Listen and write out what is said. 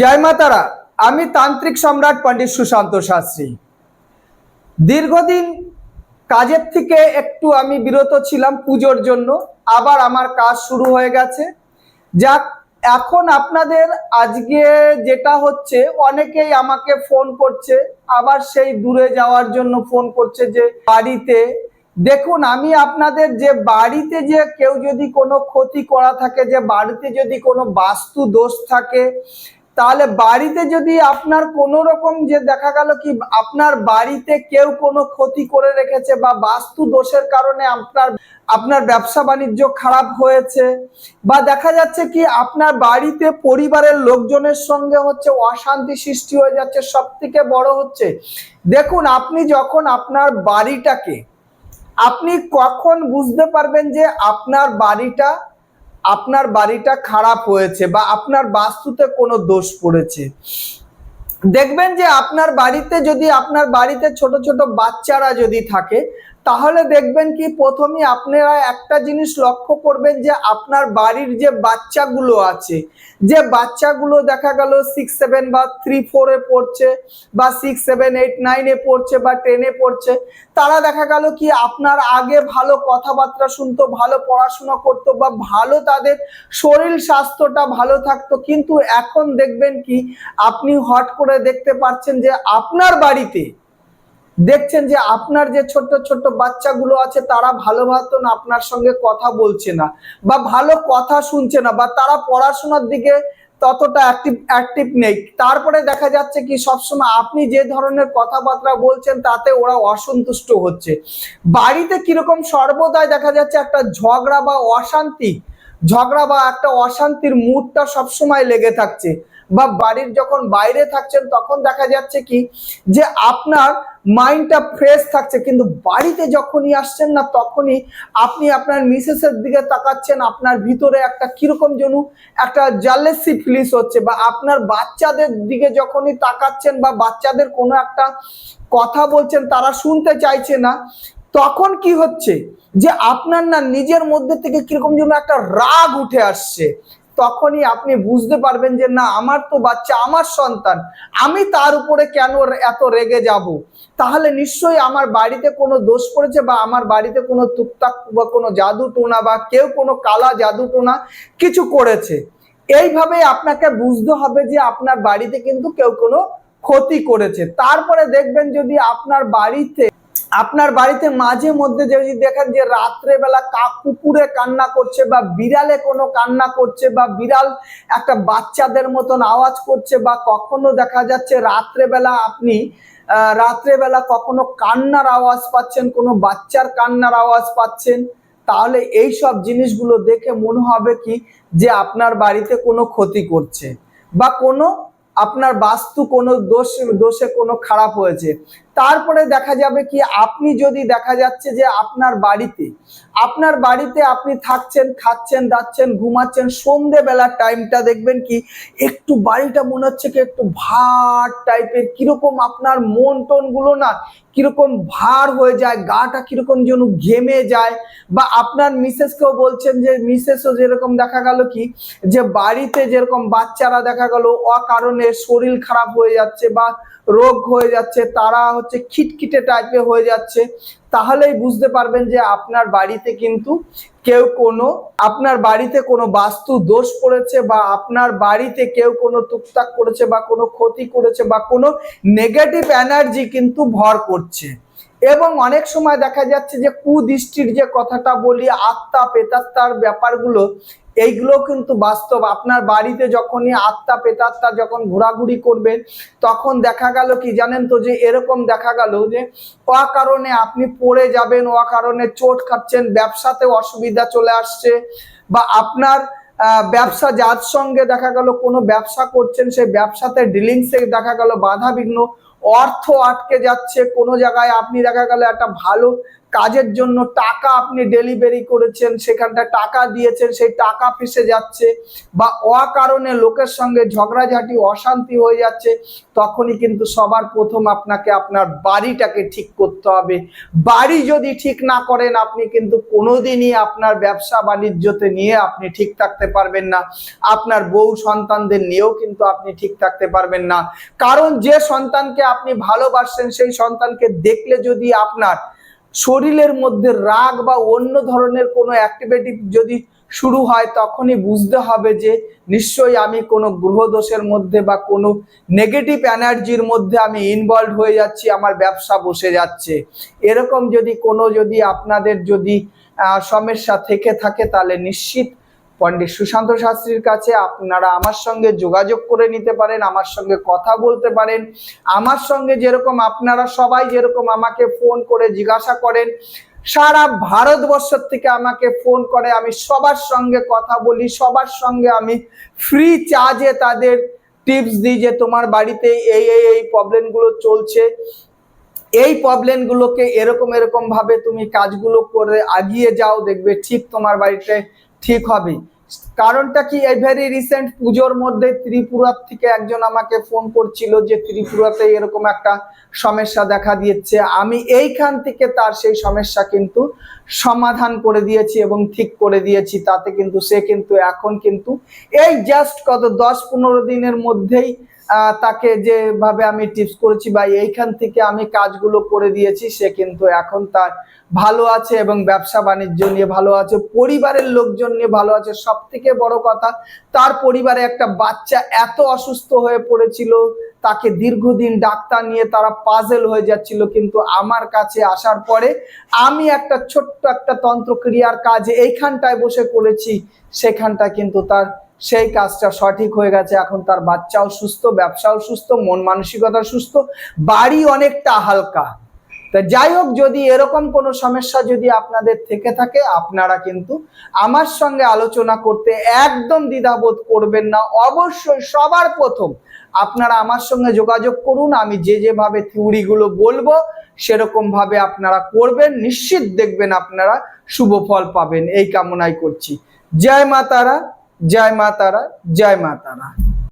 জয় মাতারা আমি তান্ত্রিক সম্রাট পণ্ডিত সুশান্ত শাস্ত্রী। দীর্ঘদিন কাজের থেকে একটু আমি বিরত ছিলাম পুজোর জন্য, আবার আমার কাজ শুরু হয়ে গেছে। যাক, এখন আপনাদের আজকে যেটা হচ্ছে, অনেকেই আমাকে ফোন করছে, আবার সেই দূরে যাওয়ার জন্য ফোন করছে যে বাড়িতে। দেখুন, আমি আপনাদের যে বাড়িতে যে কেউ যদি কোনো ক্ষতি করা থাকে, যে বাড়িতে যদি কোনো বাস্তু দোষ থাকে তাহলে বাড়িতে যদি আপনার কোনো রকম যে দেখা গেল কি আপনার বাড়িতে কেউ কোনো ক্ষতি করে রেখেছে বা বাস্তু দোষের কারণে আপনার আপনার ব্যবসা বাণিজ্য খারাপ হয়েছে, বা দেখা যাচ্ছে কি আপনার বাড়িতে পরিবারের লোকজনের সঙ্গে হচ্ছে অশান্তি সৃষ্টি হয়ে যাচ্ছে সব থেকে বড় হচ্ছে। দেখুন, আপনি যখন আপনার বাড়িটাকে, আপনি কখন বুঝতে পারবেন যে আপনার বাড়িটা আপনার বাড়িটা খারাপ হয়েছে বা আপনার বাস্তুতে কোনো দোষ পড়েছে। দেখবেন যে আপনার বাড়িতে যদি, আপনার বাড়িতে ছোট ছোট বাচ্চারা যদি থাকে তাহলে দেখবেন কি প্রথমে আপনারা একটা জিনিস লক্ষ্য করবেন যে আপনার বাড়ির যে বাচ্চাগুলো আছে, যে বাচ্চাগুলো দেখা গেল সিক্স সেভেন বা থ্রি ফোরে পড়ছে বা সিক্স সেভেন এইট নাইনে পড়ছে বা টেনে পড়ছে, তারা দেখা গেল কি আপনার আগে ভালো কথাবার্তা শুনতো, ভালো পড়াশোনা করতো বা ভালো তাদের শরীর স্বাস্থ্যটা ভালো থাকতো, কিন্তু এখন দেখবেন কি আপনি হট করে দেখতে পাচ্ছেন যে আপনার বাড়িতে দেখছেন যে আপনার যে ছোট্ট ছোট্ট বাচ্চাগুলো আছে, তারা ভালো মতন আপনার সঙ্গে কথা বলছে না, বা ভালো কথা শুনছে না, বা তারা পড়াশোনার দিকে ততটা অ্যাক্টিভ অ্যাক্টিভ নেই। তারপরে দেখা যাচ্ছে কি, সবসময় আপনি যে ধরনের কথাবার্তা বলছেন, তাতে ওরা অসন্তুষ্ট হচ্ছে। বাড়িতে কীরকম সর্বদাই দেখা যাচ্ছে একটা ঝগড়া বা অশান্তি ঝগড়া বা একটা অশান্তির মুডটা সবসময় লেগে থাকছে বা বাড়ির যখন বাইরে থাকছেন তখন দেখা যাচ্ছে কি যে আপনার মাইন্ডটা ফ্রেশ থাকছে, কিন্তু বাড়িতে যখনই আসছেন না তখনই আপনি আপনার মিসেসের দিকে তাকাচ্ছেন, আপনার ভিতরে একটা কীরকম যেন একটা জালেসি ফিলিস হচ্ছে বা আপনার বাচ্চাদের দিকে যখনই তাকাচ্ছেন বা বাচ্চাদের কোনো একটা কথা বলছেন তারা শুনতে চাইছে না তখন কি হচ্ছে? যে আপনার না নিজের মধ্যে থেকে কীরকম যেন একটা রাগ উঠে আসছে। তখনই আপনি বুঝতে পারবেন যে, না, আমার তো বাচ্চা, আমার সন্তান, আমি তার উপরে কেন এত রেগে যাব? তাহলে নিশ্চয়ই আমার বাড়িতে কোনো দোষ পড়েছে বা আমার বাড়িতে কোনো টুকটাক বা কোনো জাদু টোনা বা কেউ কোনো কালা জাদু টোনা কিছু করেছে। এইভাবে আপনাকে বুঝতে হবে যে, আপনার বাড়িতে কিন্তু কেউ কোনো ক্ষতি করেছে। তারপরে দেখবেন যদি আপনার বাড়িতে আপনার বাড়িতে মাঝে মধ্যে যদি দেখেন যে রাত্রে বেলা কাক কুকুরে কান্না করছে বা বিড়ালে কোনো কান্না করছে বা বিড়াল একটা বাচ্চাদের মতন আওয়াজ করছে বা কখনো দেখা যাচ্ছে রাত্রে বেলা আপনি রাত্রেবেলা কখনো কান্নার আওয়াজ পাচ্ছেন, কোনো বাচ্চার কান্নার আওয়াজ পাচ্ছেন, তাহলে এই সব জিনিসগুলো দেখে মনে হবে কি যে আপনার বাড়িতে কোনো ক্ষতি করছে বা কোনো আপনার বাস্তু কোনো দোষ, দোষে কোনো খারাপ হয়েছে। তারপরে দেখা যাবে কি, আপনি যদি দেখা যাচ্ছে যে আপনার বাড়িতে আপনার বাড়িতে আপনি থাকছেন, খাচ্ছেন, দাচ্ছেন, ঘুমাচ্ছেন সন্ধেবেলার টাইমটা দেখবেন কি, একটু বাড়িটা মনে হচ্ছে কি একটু ভার টাইপের কীরকম আপনার মন টনগুলো না কীরকম ভার হয়ে যায়, গাটা কীরকম যেন ঘেমে যায়, বা আপনার মিসেসকেও বলছেন যে মিসেসও যেরকম দেখা গেল কি, যে বাড়িতে যেরকম বাচ্চারা দেখা গেল অকারণে শরীর খারাপ হয়ে যাচ্ছে, বা রোগ হয়ে যাচ্ছে, তারা হচ্ছে খিটখিটে টাইপের হয়ে যাচ্ছে, তাহলেই বুঝতে পারবেন যে আপনার বাড়িতে কিন্তু কেউ কোনো, আপনার বাড়িতে কোনো বাস্তু দোষ পড়েছে বা আপনার বাড়িতে কেউ কোনো টুকটাক করেছে বা কোনো ক্ষতি করেছে বা কোনো নেগেটিভ এনার্জি কিন্তু ভর করছে। এবং অনেক সময় দেখা যাচ্ছে যে কুদৃষ্টির যে কথাটা বলি আত্মা পেতাত্মার ব্যাপারগুলো এইগুলো কিন্তু বাস্তব। আপনার বাড়িতে যখনই আত্মা পেতাত্মা যখন ঘোরাঘুরি করবেন তখন দেখা গেল কি জানেন তো যে এরকম দেখা গেল যে অকারণে আপনি পড়ে যাবেন, অকারণে চোট খাচ্ছেন ব্যবসাতে অসুবিধা চলে আসছে বা আপনার ব্যবসা যার সঙ্গে দেখা গেল কোনো ব্যবসা করছেন, সেই ব্যবসাতে ডিলিংসে দেখা গেল বাধা বিঘ্ন অর্থ আটকে যাচ্ছে, কোনো জায়গায় আপনি দেখা গেল একটা ভালো কাজের জন্য টাকা আপনি ডেলিভারি করেছেন সেখানটা টাকা দিয়েছেন, সেই টাকা ফেসে যাচ্ছে বা অকারণে লোকের সঙ্গে ঝগড়াঝাটি, অশান্তি হয়ে যাচ্ছে, তখনই কিন্তু সবার প্রথম আপনাকে আপনার বাড়িটাকে ঠিক করতে হবে। বাড়ি যদি ঠিক না করেন, আপনি কিন্তু কোনোদিনই আপনার ব্যবসা বাণিজ্যতে নিয়ে আপনি ঠিক থাকতে পারবেন না। আপনার বউ সন্তানদের নিয়েও কিন্তু আপনি ঠিক থাকতে পারবেন না। কারণ যে সন্তানকে আপনি ভালোবাসছেন, সেই সন্তানকে দেখলে যদি আপনার শরীরের মধ্যে রাগ বা অন্য ধরনের কোনো অ্যাক্টিভিটি যদি শুরু হয়, তখনই বুঝতে হবে যে নিশ্চয়ই আমি কোনো গ্রহদোষের মধ্যে বা কোনো নেগেটিভ এনার্জির মধ্যে আমি ইনভলভ হয়ে যাচ্ছি, আমার ব্যবসা বসে যাচ্ছে। এরকম যদি কোনো যদি আপনাদের যদি সমস্যা থেকে থাকে, তাহলে নিশ্চিত পণ্ডিত সুশান্ত শাস্ত্রীর কাছে আপনারা আমার সঙ্গে যোগাযোগ করে নিতে পারেন, আমার সঙ্গে কথা বলতে পারেন, আমার সঙ্গে যেরকম আপনারা সবাই যেরকম আমাকে ফোন করে জিজ্ঞাসা করেন, সারা ভারতবর্ষ থেকে আমাকে ফোন করে, আমি সবার সঙ্গে কথা বলি, সবার সঙ্গে আমি ফ্রি চার্জে তাদের টিপস দিই যে তোমার বাড়িতে এই এই এই প্রবলেমগুলো চলছে, এই প্রবলেমগুলোকে এরকম এরকম ভাবে তুমি কাজগুলো করে আগিয়ে যাও, দেখবে ঠিক তোমার বাড়িতে ঠিক হবে। কারণটা কি? এই ভেরি রিসেন্ট পুজোর মধ্যে ত্রিপুরার থেকে একজন আমাকে ফোন করছিল যে ত্রিপুরাতে এরকম একটা সমস্যা দেখা দিয়েছে। আমি এইখান থেকে তার সেই সমস্যা কিন্তু সমাধান করে দিয়েছি এবং ঠিক করে দিয়েছি। তাতে কিন্তু সে কিন্তু এখন কিন্তু এই জাস্ট কত দশ পনেরো দিনের মধ্যেই তাকে যেভাবে আমি টিপস করেছি বা এইখান থেকে আমি কাজগুলো করে দিয়েছি, সে কিন্তু এখন তার ভালো আছে এবং ব্যবসা বাণিজ্য নিয়ে ভালো আছে, পরিবারের লোকজন নিয়ে ভালো আছে। সব থেকে বড় কথা, তার পরিবারে একটা বাচ্চা এত অসুস্থ হয়ে পড়েছিল, তাকে দীর্ঘদিন ডাক্তার নিয়ে তারা পাজেল হয়ে যাচ্ছিল, কিন্তু আমার কাছে আসার পরে আমি একটা ছোট্ট একটা তন্ত্রক্রিয়ার কাজ এইখানটায় বসে করেছি সেখানটা কিন্তু তার সেই কাজটা সঠিক হয়ে গেছে, এখন তার বাচ্চাও সুস্থ, ব্যবসাও সুস্থ, মন মানসিকতা সুস্থ, বাড়ি অনেকটা হালকা। তা যাই হোক, যদি এরকম কোনো সমস্যা যদি আপনাদের থেকে থাকে, আপনারা কিন্তু আমার সঙ্গে আলোচনা করতে একদম দ্বিধাবোধ করবেন না। অবশ্যই সবার প্রথম আপনারা আমার সঙ্গে যোগাযোগ করুন, আমি যে যেভাবে থিওরিগুলো বলব সেরকম ভাবে আপনারা করবেন, নিশ্চিত দেখবেন আপনারা শুভ ফল পাবেন। এই কামনাই করছি। জয় মা তারা জয় মা তারা জয় মা তারা